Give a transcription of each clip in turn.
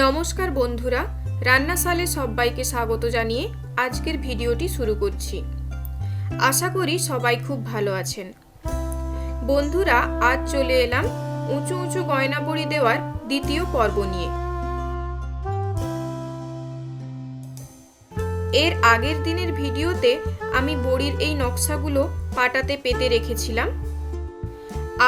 নমস্কার বন্ধুরা, রান্নাশালে সবাইকে স্বাগত জানিয়ে আজকের ভিডিওটি শুরু করছি। আশা করি সবাই খুব ভালো আছেন। বন্ধুরা, আজ চলে এলাম উঁচু উঁচু গয়না বড়ি দেওয়ার দ্বিতীয় পর্ব নিয়ে। এর আগের দিনের ভিডিওতে আমি বড়ির এই নকশাগুলো পাটাতে পেতে রেখেছিলাম।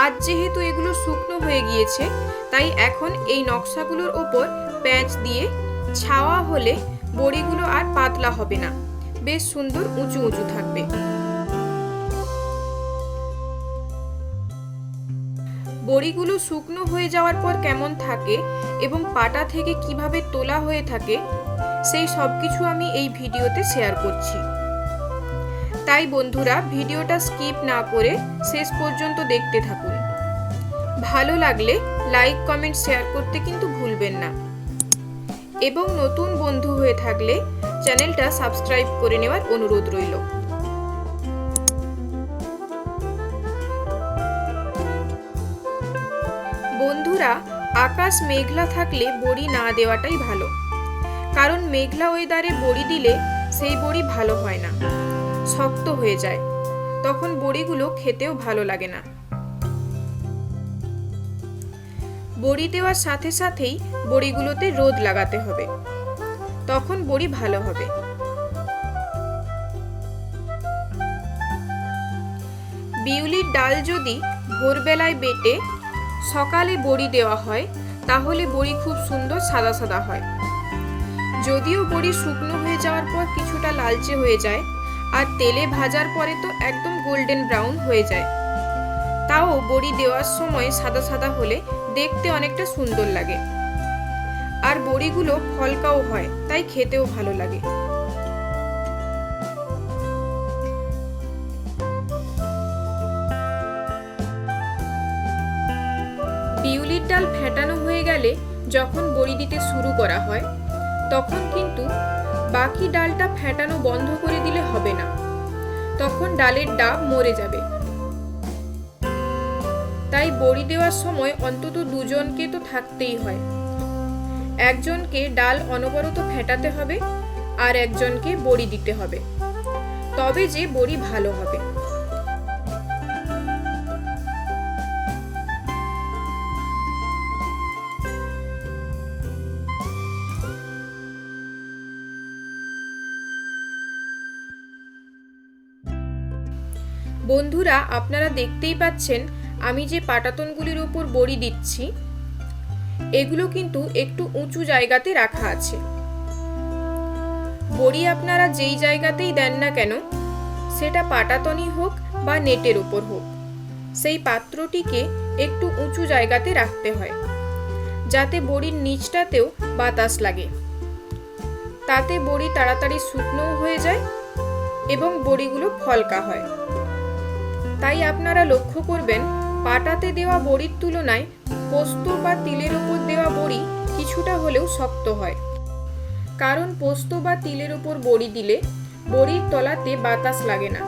আজ যেহেতু এগুলো শুকনো হয়ে গিয়েছে, তাই এখন এই নকশাগুলোর ওপর প্যাঁচ দিয়ে ছাওয়া হলে বড়িগুলো আর পাতলা হবে না। বেশ সুন্দর উঁচু উঁচু থাকবে। বড়িগুলো শুকনো হয়ে যাওয়ার পর কেমন থাকে এবং পাটা থেকে কীভাবে তোলা হয়ে থাকে, সেই সব কিছু আমি এই ভিডিওতে শেয়ার করছি। তাই বন্ধুরা, ভিডিওটা স্কিপ না করে শেষ পর্যন্ত দেখতে থাকুন। ভালো লাগলে লাইক, কমেন্ট, শেয়ার করতে কিন্তু ভুলবেন না। এবং নতুন বন্ধু হয়ে থাকলে চ্যানেলটা সাবস্ক্রাইব করে নেওয়ার অনুরোধ রইল। বন্ধুরা, আকাশ মেঘলা থাকলে বড়ি না দেওয়াটাই ভালো। কারণ মেঘলা ওয়েদারে বড়ি দিলে সেই বড়ি ভালো হয় না, শক্ত হয়ে যায়। তখন বড়িগুলো খেতেও ভালো লাগে না। বড়ি দেওয়ার সাথে সাথেই বড়িগুলোতে রোদ লাগাতে হবে। তখন বড়ি ভালো হবে। বিউলির ডাল যদি ভোরবেলায় বেটে সকালে বড়ি দেওয়া হয়, তাহলে বড়ি খুব সুন্দর সাদা সাদা হয়। যদিও বড়ি শুকনো হয়ে যাওয়ার পর কিছুটা লালচে হয়ে যায়, আর তেলে ভাজার পরে তো একদম গোল্ডেন ব্রাউন হয়ে যায়। তাও বড়ি দেওয়ার সময় সাদা সাদা হলে দেখতে অনেকটা সুন্দর লাগে। আর বড়িগুলো ফলকাও হয়, তাই খেতেও ভালো লাগে। বিউলির ডাল ফেটানো হয়ে গেলে যখন বড়ি দিতে শুরু করা হয়, তখন কিন্তু বাকি ডালটা ফেটানো বন্ধ করে দিলে হবে না। তখন ডালের ডাব মরে যাবে। তাই বড়ি দেওয়ার সময় অন্তত দুজনকে তো থাকতেই হয়। একজনকে ডাল অনবরত ফেটাতে হবে আর একজনকে বড়ি দিতে হবে। তবে যে বড়ি ভালো হবে। বন্ধুরা, আপনারা দেখতেই পাচ্ছেন আমি যে পাটাতনগুলির উপর বড়ি দিচ্ছি, এগুলো কিন্তু একটু উঁচু জায়গাতে রাখা আছে। বড়ি আপনারা যেই জায়গাতেই দেন না কেন, সেটা পাটাতনই হোক বা নেটের উপর হোক, সেই পাত্রটিকে একটু উঁচু জায়গাতে রাখতে হয়, যাতে বড়ির নিচটাতেও বাতাস লাগে। তাতে বড়ি তাড়াতাড়ি শুকনোও হয়ে যায় এবং বড়িগুলো ফলকা হয়। তাই আপনারা লক্ষ্য করবেন পাটাতে দেওয়া বড়ির তুলনায় পোস্ত বা তিলের উপর দেওয়া বড়ি কিছুটা হলেও শক্ত হয়। কারণ পোস্ত বা তিলের উপর বড়ি দিলে বড়ির তলাতে বাতাস লাগে না।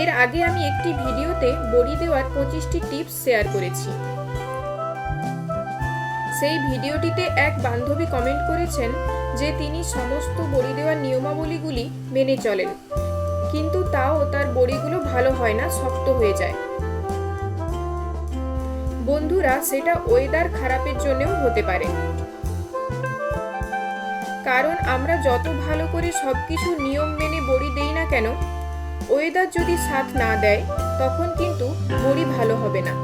এর আগে আমি একটি ভিডিওতে বড়ি দেওয়ার পঁচিশটি টিপস শেয়ার করেছি। সেই ভিডিওটিতে এক বান্ধবী কমেন্ট করেছেন যে তিনি সমস্ত বড়ি দেওয়ার নিয়মাবলীগুলি মেনে চলেন। কিন্তু তাও তার বড়িগুলো ভালো হয় না, শক্ত হয়ে যায়। বন্ধুরা, সেটা ওয়েদার খারাপের জন্যও হতে পারে। কারণ আমরা যত ভালো করে সবকিছু নিয়ম মেনে বড়ি দেই না কেন ওয়েদার যদি সাথ না দেয়, তখন কিন্তু বড়ি ভালো হবে না।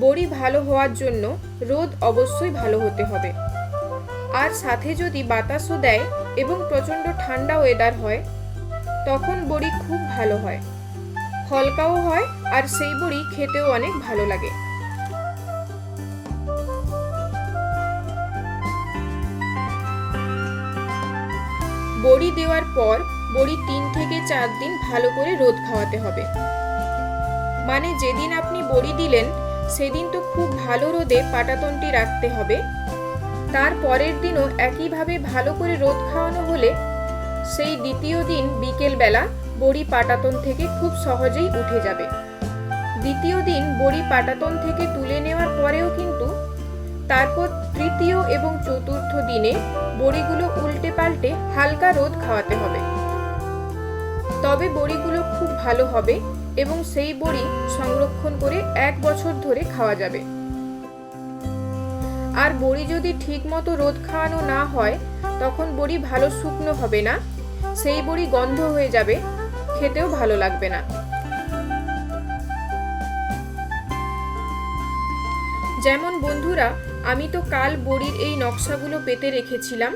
বড়ি ভালো হওয়ার জন্য রোদ অবশ্যই ভালো হতে হবে। আর সাথে যদি বাতাসও দেয় এবং প্রচণ্ড ঠান্ডা ওয়েদার হয়, তখন বড়ি খুব ভালো হয়। হলকাও হয় আর সেই বড়ি খেতেও অনেক ভালো লাগে। বড়ি দেওয়ার পর বড়ি তিন থেকে চার দিন ভালো করে রোদ খাওয়াতে হবে। মানে যেদিন আপনি বড়ি দিলেন, সেদিন তো খুব ভালো রোদে পাটাতনটি রাখতে হবে। তার পরের দিনও একইভাবে ভালো করে রোদ খাওয়ানো হলে সেই দ্বিতীয় দিন বিকেলবেলা বড়ি পাটাতন থেকে খুব সহজেই উঠে যাবে। দ্বিতীয় দিন বড়ি পাটাতন থেকে তুলে নেওয়ার পরেও কিন্তু তারপর তৃতীয় এবং চতুর্থ দিনে বড়িগুলো উল্টে পাল্টে হালকা রোদ খাওয়াতে হবে। তবে বড়িগুলো খুব ভালো হবে এবং সেই বড়ি সংরক্ষণ করে এক বছর ধরে খাওয়া যাবে। আর বড়ি যদি ঠিক মতো রোদ খাওয়ানো না হয়, তখন বড়ি ভালো শুকনো হবে না। সেই বড়ি গন্ধ হয়ে যাবে, খেতেও ভালো লাগবে না। যেমন বন্ধুরা, আমি তো কাল বড়ির এই নকশাগুলো পেতে রেখেছিলাম,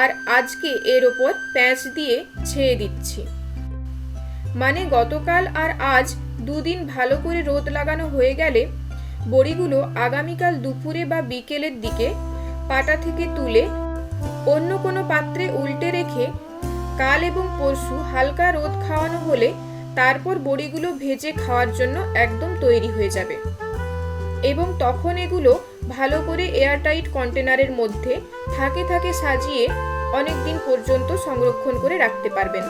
আর আজকে এর ওপর প্যাঁচ দিয়ে ছেয়ে দিচ্ছি। মানে গতকাল আর আজ দুদিন ভালো করে রোদ লাগানো হয়ে গেলে বড়িগুলো আগামীকাল দুপুরে বা বিকেলের দিকে পাটা থেকে তুলে অন্য কোনো পাত্রে উল্টে রেখে কাল এবং পরশু হালকা রোদ খাওয়ানো হলে তারপর বড়িগুলো ভেজে খাওয়ার জন্য একদম তৈরি হয়ে যাবে। এবং তখন এগুলো ভালো করে এয়ারটাইট কন্টেনারের মধ্যে থাকে থাকে সাজিয়ে অনেক দিন পর্যন্ত সংরক্ষণ করে রাখতে পারবেন।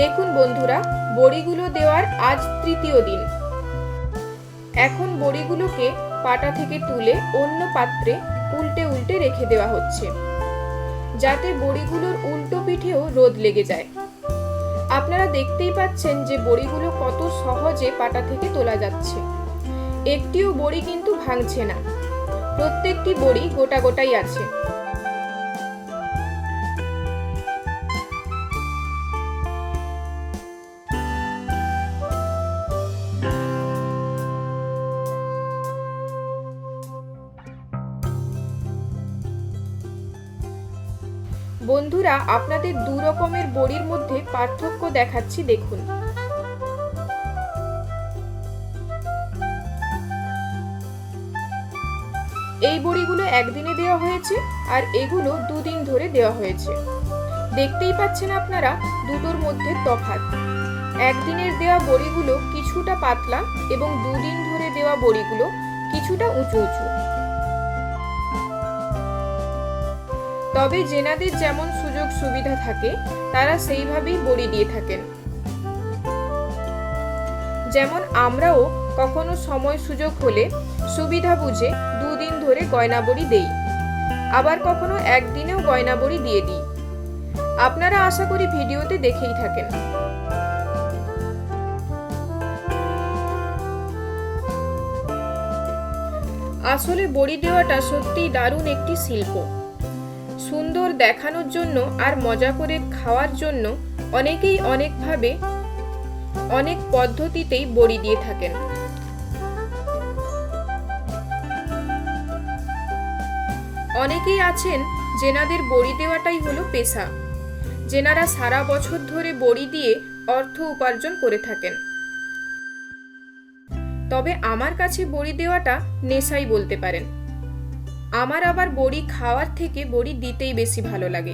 দেখুন বন্ধুরা, বড়িগুলো দেওয়ার আজ তৃতীয় দিন। এখন বড়িগুলোকে পাটা থেকে তুলে অন্য পাত্রে উল্টে উল্টে রেখে দেওয়া হচ্ছে, যাতে বড়িগুলোর উল্টো পিঠেও রোদ লেগে যায়। আপনারা দেখতেই পাচ্ছেন যে বড়িগুলো কত সহজে পাটা থেকে তোলা যাচ্ছে। একটিও বড়ি কিন্তু ভাঙছে না। প্রত্যেকটি বড়ি গোটা গোটাই আছে। বন্ধুরা, আপনাদের দু রকমের বড়ির মধ্যে পার্থক্য দেখাচ্ছি, দেখুন। এই বড়িগুলো একদিনে দেওয়া হয়েছে আর এগুলো দুদিন ধরে দেওয়া হয়েছে। দেখতেই পাচ্ছেন আপনারা দুটোর মধ্যে তফাৎ। একদিনের দেওয়া বড়িগুলো কিছুটা পাতলা এবং দুদিন ধরে দেওয়া বড়িগুলো কিছুটা উঁচু উঁচু। তবে জেনাদের যেমন সুযোগ সুবিধা থাকে, তারা সেইভাবেই বড়ি দিয়ে থাকেন। যেমন আমরাও কখনো সময় সুযোগ হলে সুবিধা বুঝে দুদিন ধরে গয়না বড়ি দেই। আবার কখনো একদিনেও গয়না বড়ি দিয়ে দিই। আপনারা আশা করি ভিডিওতে দেখেই থাকেন। আসলে বড়ি দেওয়াটা সত্যিই দারুণ একটি শিল্প। দেখানোর জন্য আর মজা করে খাওয়ার জন্য অনেকেই অনেকভাবে অনেক পদ্ধতিতেই বড়ি দিয়ে থাকেন। অনেকেই আছেন যেনাদের বড়ি দেওয়াটাই হলো পেশা। জেনারা সারা বছর ধরে বড়ি দিয়ে অর্থ উপার্জন করে থাকেন। তবে আমার কাছে বড়ি দেওয়াটা নেশাই বলতে পারেন। আমার আবার বড়ি খাওয়ার থেকে বড়ি দিতেই বেশি ভালো লাগে।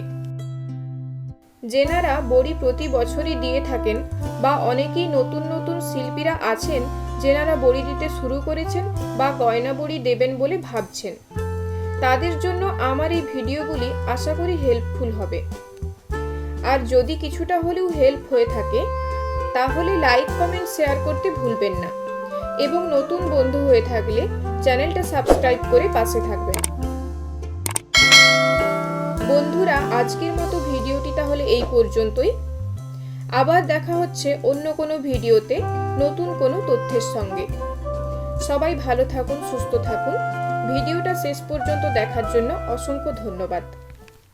যেনারা বড়ি প্রতি বছরই দিয়ে থাকেন বা অনেকেই নতুন নতুন শিল্পীরা আছেন যেনারা বড়ি দিতে শুরু করেছেন বা গয়না বড়ি দেবেন বলে ভাবছেন। তাদের জন্য আমার এই ভিডিওগুলি আশা করি হেল্পফুল হবে। আর যদি কিছুটা হলেও হেল্প হয়ে থাকে, তাহলে লাইক কমেন্ট শেয়ার করতে ভুলবেন না। এবং নতুন বন্ধু হয়ে থাকলে চ্যানেলটা সাবস্ক্রাইব করে পাশে থাকবেন বন্ধুরা, আজকের মতো ভিডিওটি তাহলে এই পর্যন্তই। আবার দেখা হচ্ছে অন্য কোনো ভিডিওতে নতুন কোনো তথ্যের সঙ্গে। সবাই ভালো থাকুন, সুস্থ থাকুন। ভিডিওটা শেষ পর্যন্ত দেখার জন্য অসংখ্য ধন্যবাদ।